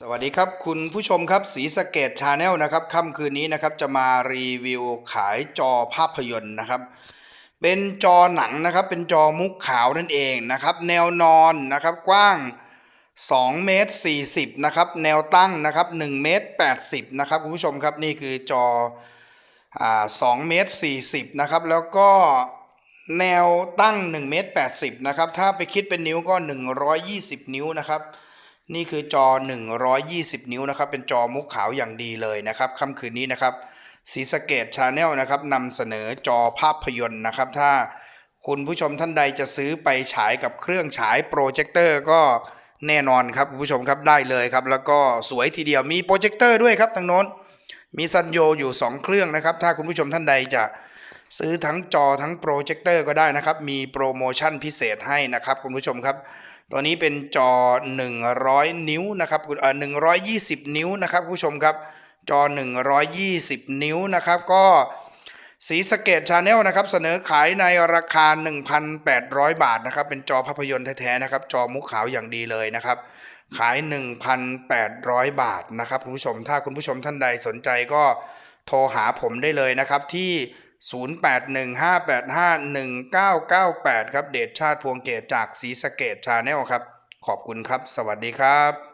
สวัสดีครับ คุณผู้ชมครับสีสเกตชาแนลนะครับค่ำคืนนี้นะครับจะมารีวิวขายจอภาพยนตร์นะครับ เป็นจอหนังนะครับเป็นจอมุกขาวนั่นเองนะครับ แนวนอนนะครับกว้าง2เมตร40นะครับแนวตั้งนะครับ1เมตร80นะครับคุณผู้ชมครับนี่คือจออ่า2เมตร40นะครับแล้วก็แนวตั้ง1เมตร80นะครับถ้าไปคิดเป็นนิ้วก็ 120 นิ้วนะครับ นี่คือจอ 120 นิ้วนะครับ เป็นจอมุกขาวอย่างดีเลยนะครับค่ำคืนนี้นะครับสีสเกตชาแนลนะครับนำเสนอจอภาพยนตร์นะครับ ถ้าคุณผู้ชมท่านใดจะซื้อไปฉายกับเครื่องฉายโปรเจคเตอร์ก็แน่นอนครับคุณผู้ชมครับได้เลยครับ แล้วก็สวยทีเดียวมีโปรเจคเตอร์ด้วยครับทางโน้นมีซันโยอยู่ 2 เครื่องนะครับ ถ้าคุณผู้ชมท่านใดจะ ซื้อทั้งจอทั้งโปรเจคเตอร์ก็ได้นะครับ มีโปรโมชั่นพิเศษให้นะครับคุณผู้ชมครับ ตัวนี้เป็นจอ 100 นิ้วนะครับเอ่อ120 นิ้วนะครับคุณผู้ชมครับ จอ 120 นิ้วนะครับ ก็สีสเกตชาแนลนะครับเสนอขายในราคา 1,800 บาทนะครับ เป็นจอภาพยนตร์แท้ๆนะครับ จอมุกขาวอย่างดีเลยนะครับ ขาย 1,800 บาทนะครับคุณผู้ชม ถ้าคุณผู้ชมท่านใดสนใจก็โทรหาผมได้เลยนะครับที่ 0815851998 ครับ เดชชาติพวงเกตจากสีสะเกตชาแนลครับ ขอบคุณครับ สวัสดีครับ